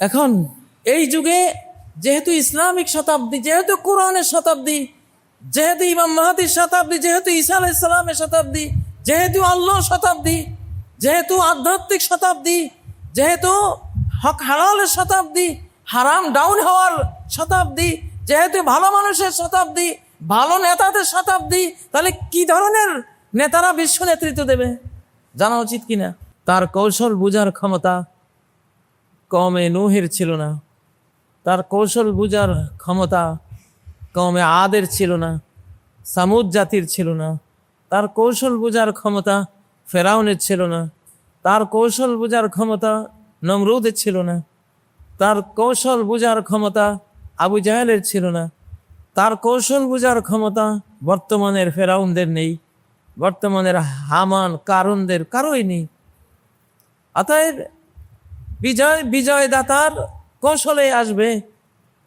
এখন এই যুগে যেহেতু ইসলামিক শতাব্দী, যেহেতু কোরআনের শতাব্দী, যেহেতু ইমাম মাহাদির শতাব্দী, যেহেতু ঈসা আলাহ ইসলামের শতাব্দী, যেহেতু আল্লাহর শতাব্দী, যেহেতু আধ্যাত্মিক শতাব্দী, যেহেতু হক হালালের শতাব্দী, হারাম ডাউন হওয়ার শতাব্দী, যেহেতু ভালো মানুষের শতাব্দী, ভালো নেতাদের শতাব্দী, তাহলে কি ধরনের নেতারা বিশ্ব নেতৃত্ব দেবে? জানা উচিত কিনা? তার কৌশল বুঝার ক্ষমতা কমে নুহের ছিল না। তার কৌশল বুঝার ক্ষমতা কমে আদের ছিল না, সামুদ জাতির ছিল না। তার কৌশল বুঝার ক্ষমতা ফেরাউনের ছিল না। তার কৌশল বুঝার ক্ষমতা নমরুদের ছিল না। তার কৌশল বুঝার ক্ষমতা আবু জাহেলের ছিল না। তার কৌশল বুঝার ক্ষমতা বর্তমানের ফেরাউনদের নেই। বর্তমানের হামান কারণদের কারোই নেই। অতএব বিজয় বিজয়দাতার কৌশলে আসবে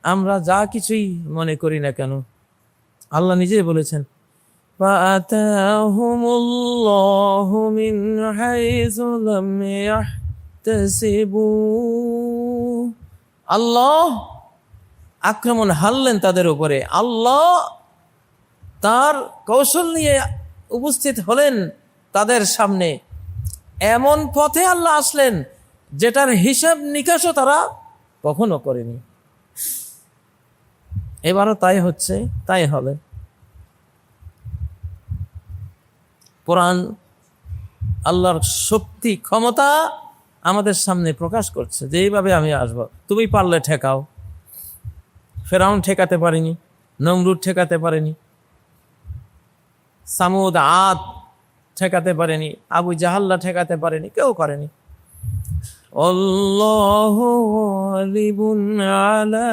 আমরা যা কিছুই মনে করি না কেন আল্লাহ নিজেই বলেছেন فَأَتَاهُمُ اللَّهُ مِنْ حَيْثُ لَمْ يَحْتَسِبُوا আল্লাহ আক্রমণ হারলেন তাদের উপরে আল্লাহ তার কৌশল নিয়ে উপস্থিত হলেন তাদের সামনে এমন পথে আল্লাহ আসলেন যেটার হিসাব নিকাশও তারা কখনো করেনি। এবারও তাই হচ্ছে, তাই হবে। কোরআন আল্লাহর শক্তি, ক্ষমতা আমাদের সামনে প্রকাশ করছে, যে এইভাবে আমি আসব। তুমি পারলে ঠেকাও। ফেরাউন ঠেকাতে পারেনি, নমরুদ ঠেকাতে পারেনি, সামুদ, আদ ঠেকাতে পারেনি, আবু জাহাল্লা ঠেকাতে পারেনি, কেউ করেনি। আল্লাহ গালিবুন আলা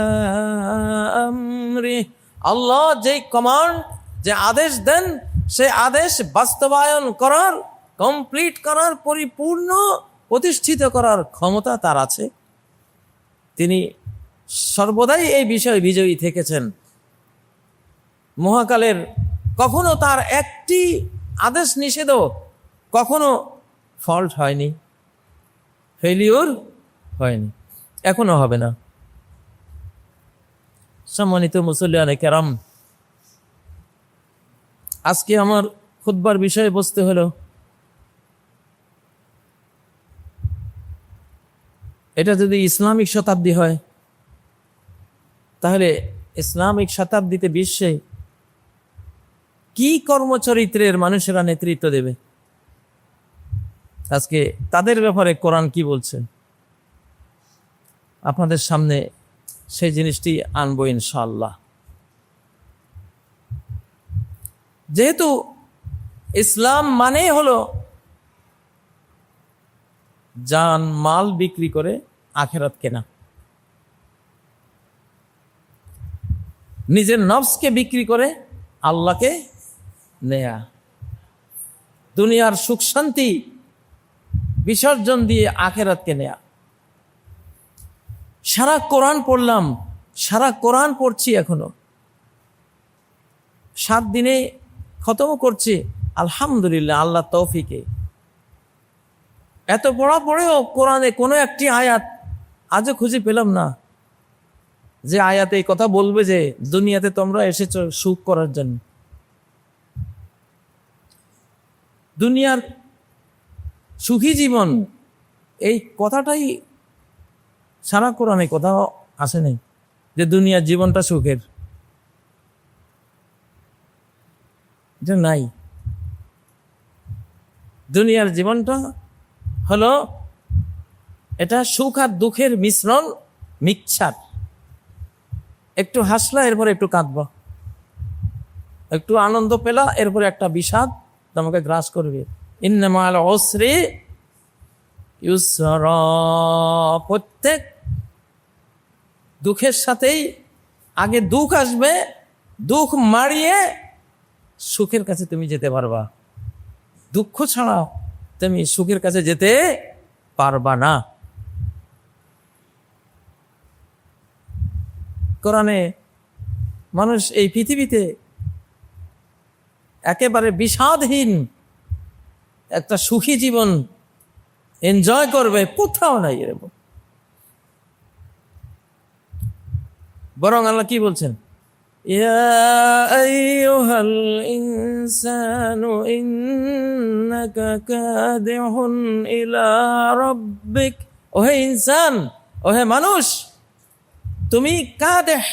আমরি। আল্লাহ যে কমান্ড যে আদেশ দেন, সে আদেশ বাস্তবায়ন করার কমপ্লিট করার, পরিপূর্ণ, প্রতিষ্ঠিত করার ক্ষমতা তার আছে। তিনি সর্বদাই এই বিষয়ে বিজয়ী থেকেছেন। মহাকালের কখনো তার একটি আদেশ নিষেধও কখনো ফল্ট হয়নি। ফেলিওর হয়নি, এখনও হবে না। সম্মানিত মুসল্লিয়ানে কেরাম, আজকে আমার খুদবার বিষয়ে বসতে হলো। এটা যদি ইসলামিক শতাব্দী হয়, তাহলে ইসলামিক শতাব্দীতে বিশ্বে কি কর্মচরিত্রের মানুষেরা নেতৃত্ব দেবে? আজকে তাদের ব্যাপারে কোরআন কি বলছেন আপনাদের সামনে সেই জিনিসটি আনব ইনশাল্লাহ যেহেতু ইসলাম মানে হলো যান মাল বিক্রি করে আখেরাত কেনা। নিজের নফসকে বিক্রি করে আল্লাহকে নেয়া। দুনিয়ার সুখ শান্তি বিসর্জন দিয়ে আখেরাতকে নেয়া। সারা কোরআন পড়লাম, সারা কোরআন পড়ছি এখনও। সাত দিনে খতম করছি, আলহামদুলিল্লাহ, আল্লাহ তৌফিকে। এত পড়া পড়েও কোরআনে কোনো একটি আয়াত আজও খুঁজে পেলাম না। যে আয়াতে এই কথা বলবে যে, দুনিয়াতে তোমরা এসেছ সুখ করার জন্য। দুনিয়ার সুখী জীবন। এই কথাটাই সারা কোরআনে কোথাও আসে নাই যে দুনিয়ার জীবনটা সুখের। এটা নাই। দুনিয়ার জীবনটা হলো এটা সুখ আর দুঃখের মিশ্রণ, মিক্সার। একটু হাসলা, এরপরে একটু কাঁদবা। একটু আনন্দ পেলা, এরপরে একটা বিষাদ তোমাকে গ্রাস করবে। ইন্নামাল অশ্রে ইউসর, প্রত্যেক দুঃখের সাথেই আগে দুঃখ আসবে, দুঃখ মারিয়ে সুখের কাছে তুমি যেতে পারবা। দুঃখ ছাড়া তুমি সুখের কাছে যেতে পারবা না। কোরআনে মানুষ এই পৃথিবীতে একেবারে বিষাদহীন একটা সুখী জীবন এনজয় করবে, কোথাও নাই এরকম বরং আল্লাহ কি বলছেন? ইয়া আইয়ুহাল ইনসানু ইন্নাকা কাদিহুন ইলা রাব্বিক। ওহে ইনসান, ওহে মানুষ, তুমি কাদেহ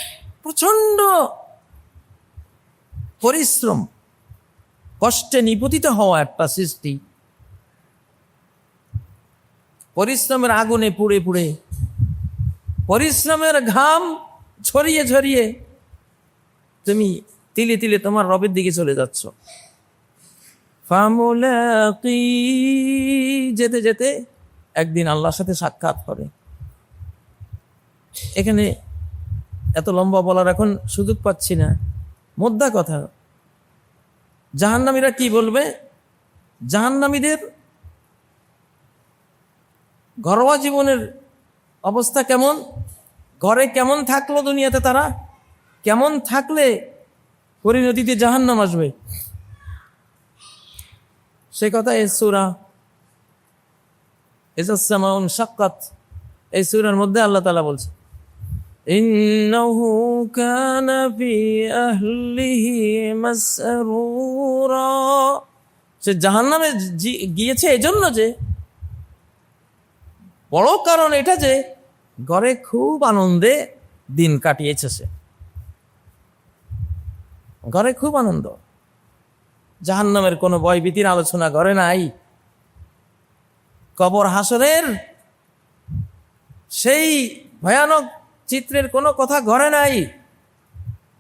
প্রচণ্ড পরিশ্রম কষ্টে নিপতিত হওয়া একটা সৃষ্টি। পরিশ্রমের আগুনে পুড়ে পুড়ে, পরিশ্রমের ঘাম ছড়িয়ে ছড়িয়ে তুমি তিলে তিলে তোমার রবের দিকে চলে যাচ্ছ। যেতে যেতে একদিন আল্লাহর সাথে সাক্ষাৎ হবে এখানে এত লম্বা বলার এখন সুযোগ পাচ্ছি না। মোদ্দা কথা জাহান্নামীরা কি বলবে? জাহান্নামীদের ঘরোয়া জীবনের অবস্থা কেমন? ঘরে কেমন থাকল দুনিয়াতে তারা? কেমন থাকলে পরিণতিতে জাহান্নাম আসবে? সে কথা এই সুরা এজাসমাউন সাক্কাত এই সুরার মধ্যে আল্লাহ তালা বলছে। ইন্নাহু কানা ফি আহলিহি মাসরুরা সে জাহান্নামে জি- গিয়েছে এজন্য যে, বড় কারণ এটা যে, ঘরে খুব আনন্দে দিন কাটিয়েছে সে। ঘরে খুব আনন্দ। জাহান্নামের কোনো ভয়ভীতির আলোচনা ঘরে নাই। কবর হাসরের সেই ভয়ানক চিত্রের কোনো কথা ঘরে নাই।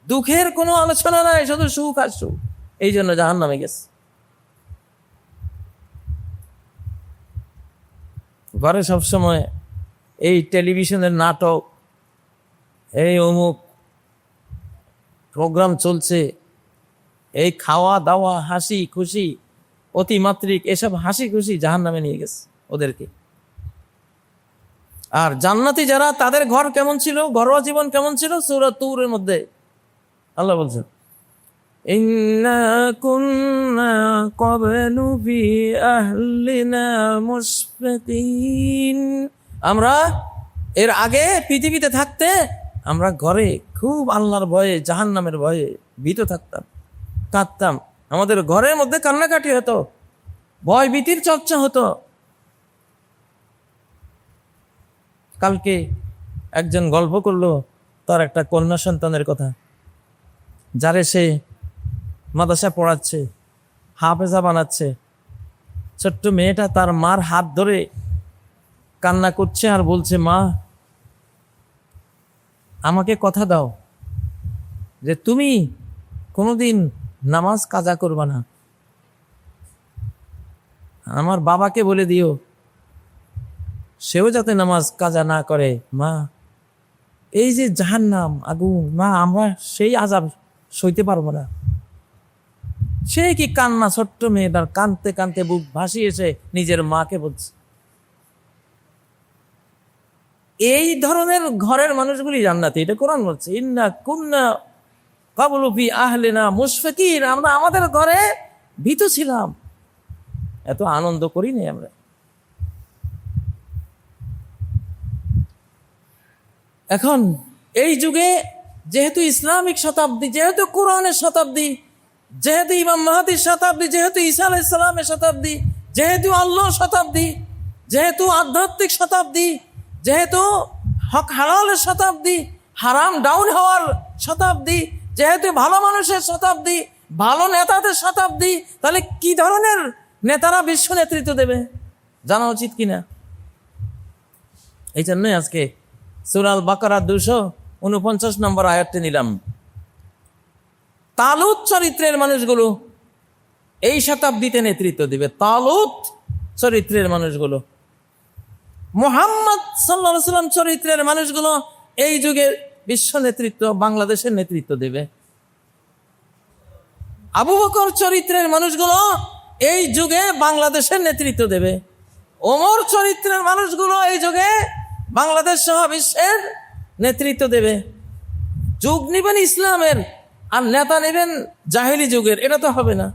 দুঃখের কোনো আলোচনা নাই, শুধু সুখ আর সুখ। এই জন্য জাহান্নামে গেছে। ঘরে সবসময় এই টেলিভিশনের নাটক, এই অমুক প্রোগ্রাম চলছে, এই খাওয়া দাওয়া, হাসি খুশি, অতিমাত্রিক, এসব হাসি খুশি জাহান নামে নিয়ে গেছে ওদেরকে। আর জান্নাতি যারা, তাদের ঘর কেমন ছিল? ঘরোয়া জীবন কেমন ছিল? সুরা তুরের মধ্যে। আল্লাহ বলছেন আমরা এর আগে পৃথিবীতে থাকতে, আমরা ঘরে খুব আল্লাহর ভয়ে, জাহান্নামের ভয়ে ভীত থাকতাম, কাঁদতাম। আমাদের ঘরের মধ্যে কান্নাকাটি হতো ভয় ভীতির চর্চা হতো। কালকে একজন গল্প করল তার একটা কন্যা সন্তানের কথা, যারে সে মাদ্রাসা পড়াচ্ছে, হাফেজা বানাচ্ছে। ছোট্ট মেয়েটা তার মার হাত ধরে কান্না করছে আর বলছে, মা, আমাকে কথা দাও যে তুমি কোনোদিন নামাজ কাজা করবা না। আমার বাবাকে বলে দিও সেও যাতে নামাজ কাজা না করে, মা, এই যে জাহান্নাম, আগুন, মা, আমরা সেই আজাব সইতে পারব না। সে কি কান্না ছোট্ট মেয়েটার কানতে কানতে বুক ভাসিয়েছে, নিজের মাকে বলছে। এই ধরনের ঘরের মানুষগুলি জান্নাতি, এটা কোরআন বলছে, ইন্না কুন্না কাবলুফি আহলেনা মুশফিকির আমরা আমাদের ঘরে ভীত ছিলাম। এত আনন্দ করিনি আমরা। এখন এই যুগে যেহেতু ইসলামিক শতাব্দী, যেহেতু কোরআনের শতাব্দী, যেহেতু ইমাম মাহাদির শতাব্দী, যেহেতু ঈসা আলাইসালামের শতাব্দী, যেহেতু আল্লাহ শতাব্দী, যেহেতু আধ্যাত্মিক শতাব্দী, যেহেতু হক হালালের শতাব্দী, হারাম ডাউন হওয়ার শতাব্দী, যেহেতু ভালো মানুষের শতাব্দী, ভালো নেতাদের শতাব্দী, তাহলে কি ধরনের নেতারা বিশ্ব নেতৃত্ব দেবে? জানা উচিত কিনা? এই জন্যই আজকে সুরাল বাকারা দুশো উনপঞ্চাশ নম্বর আয়াতটি নিলাম। তালুত চরিত্রের মানুষগুলো এই শতাব্দীতে নেতৃত্ব দিবে। তালুত চরিত্রের মানুষগুলো। মোহাম্মদ সাল্লা সাল্লাম চরিত্রের মানুষগুলো এই যুগের বিশ্ব নেতৃত্ব, বাংলাদেশের নেতৃত্ব দেবে। আবু বকর চরিত্রের মানুষগুলো এই যুগে বাংলাদেশের নেতৃত্ব দেবে। ওমর চরিত্রের মানুষগুলো এই যুগে বাংলাদেশ সহ বিশ্বের নেতৃত্ব দেবে। যুগ নিবেন ইসলামের, আর নেতা নেবেন জাহেলি যুগের। এটা তো হবে না।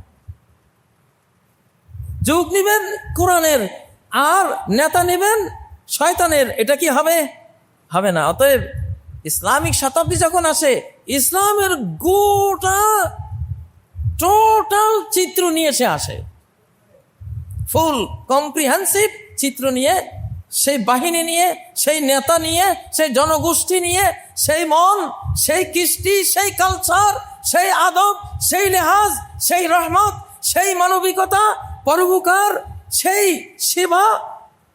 যুগ নিবেন কোরআনের, আর নেতা নেবেন শয়তানের। এটা কি হবে? হবে না। অতএব ইসলামিক শতাব্দী যখন আসে, ইসলামের গোটা, টোটাল চিত্র নিয়ে সে আসে। ফুল কম্প্রিহেন্সিভ চিত্র নিয়ে সেই বাহিনী নিয়ে, সেই নেতা নিয়ে, সেই জনগোষ্ঠী নিয়ে, সেই মন, সেই কৃষ্টি, সেই কালচার, সেই আদব, সেই লেহাজ, সেই রহমত, সেই মানবিকতা, পরোপকার, সেই সেবা,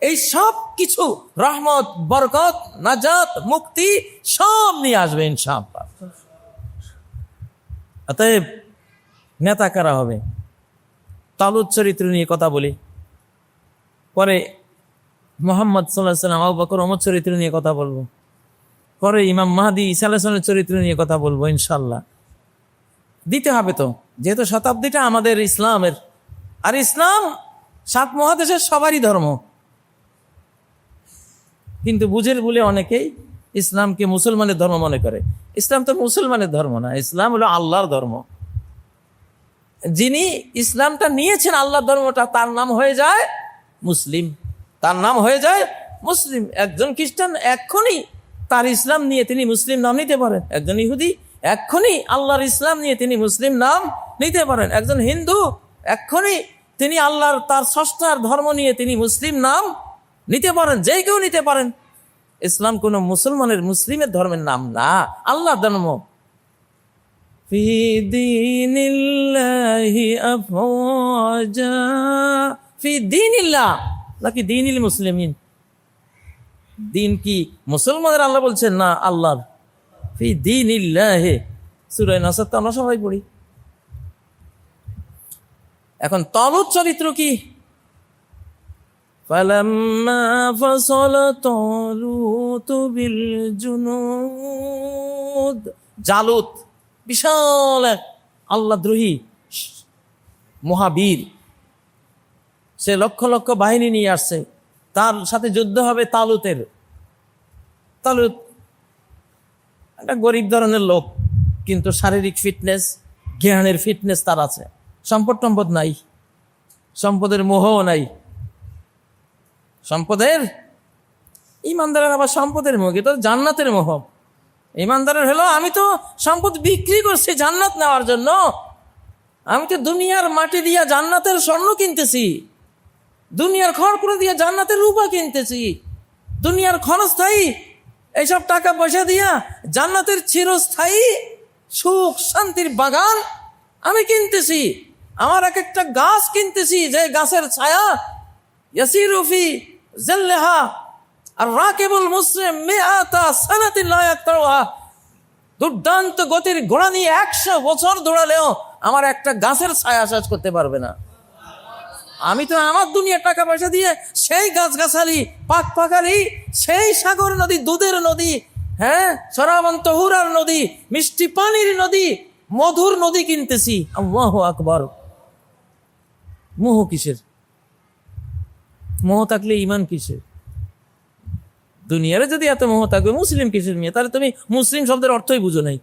এই সব কিছু রহমত, বরকত, নাজাত, মুক্তি সব নিয়ে আসবে ইনশাআল্লাহ। অতএব নেতা কারা হবে? তালুদ চরিত্র নিয়ে কথা বলি। পরে মোহাম্মদ সাল্লাহ সাল্লাম আবু বকর অমর চরিত্র নিয়ে কথা বলব। পরে ইমাম মাহাদি ইসা আলাহিসের চরিত্র নিয়ে কথা বলব ইনশাল্লাহ দিতে হবে তো, যেহেতু শতাব্দীটা আমাদের ইসলামের। আর ইসলাম সাত মহাদেশের সবারই ধর্ম। কিন্তু বুঝের বলে অনেকেই ইসলামকে মুসলমানের ধর্ম মনে করে। ইসলাম তো মুসলমানের ধর্ম না, ইসলাম হলো আল্লাহর ধর্ম। যিনি ইসলামটা নিয়েছেন আল্লাহর ধর্মটা, তার নাম হয়ে যায় মুসলিম। তার নাম হয়ে যায় মুসলিম। একজন খ্রিস্টান এক্ষুনি তার ইসলাম নিয়ে তিনি মুসলিম নাম নিতে পারেন। একজন ইহুদি এক্ষুনি আল্লাহর ইসলাম নিয়ে তিনি মুসলিম নাম নিতে পারেন। একজন হিন্দু এক্ষুনি তিনি আল্লাহর তার ষষ্ঠার ধর্ম নিয়ে তিনি মুসলিম নাম নিতে পারেন। যে কেউ নিতে পারেন। ইসলাম কোনো মুসলমানের, মুসলিমের ধর্মের নাম না। আল্লাহ ধর্ম। ফিদিন الله أفواجا في دين الله নাকি দিনিল মুসলিমিন দিন কি মুসলমানের আল্লাহ বলছেন না আল্লাহর ফি দিন ইল্লাহে সুরায় নাসার তো আমরা সবাই পড়ি এখন তলুত চরিত্র কি فلما فصل طالوت بالجنود জালুত বিশাল এক আল্লাদ্রোহী মহাবীর সে লক্ষ লক্ষ বাহিনী নিয়ে আসছে। তার সাথে যুদ্ধ হবে তালুতের। তালুত একটা গরিব ধরনের লোক, কিন্তু শারীরিক ফিটনেস জ্ঞানের ফিটনেস তার আছে। সম্পদ টম্পদ নাই। সম্পদের মোহও নাই। সম্পদের? ইমানদারের আবার সম্পদের মোহ তো জান্নাতের মোহ। ইমানদারের হলো, আমি তো সম্পদ বিক্রি করছি জান্নাত নেওয়ার জন্য। আমি তো দুনিয়ার মাটি দিয়া জান্নাতের স্বর্ণ কিনতেছি। দুনিয়ার খড়কুড়ো দিয়ে জান্নাতের রূপা কিনতেছি। দুনিয়ার ক্ষণস্থায়ী এইসব টাকা পয়সা দিয়া জান্নাতের চিরস্থায়ী সুখ শান্তির বাগান আমি কিনতেছি। আমার এক একটা গাছ কিনতেছি, যে গাছের ছায়া ইয়াসিরুফি জাল্লেহা আর রাকেবুল মুসলিম মেয়াতা সানাতিন লায়াক্তাওয়া দুর্দান্ত গতির ঘোড়া নিয়ে একশো বছর দৌড়ালেও আমার একটা গাছের ছায়া শেষ করতে পারবে না। আমি তো আমার দুনিয়ার টাকা পয়সা দিয়ে সেই গাছগাছালি পাক পাকালি সেই সাগর নদী, দুধের নদী হ্যাঁ সরাবন তহুরার নদী, মিষ্টি পানির নদী, মধুর নদী কিনতেছি। আল্লাহ আকবর। মোহ কিসের? মোহ থাকলে ইমান কিসের? দুনিয়ারে যদি এত মোহ থাকবে, মুসলিম কিসের মেয়ে? তাহলে তুমি মুসলিম শব্দের অর্থই বুঝো নাই।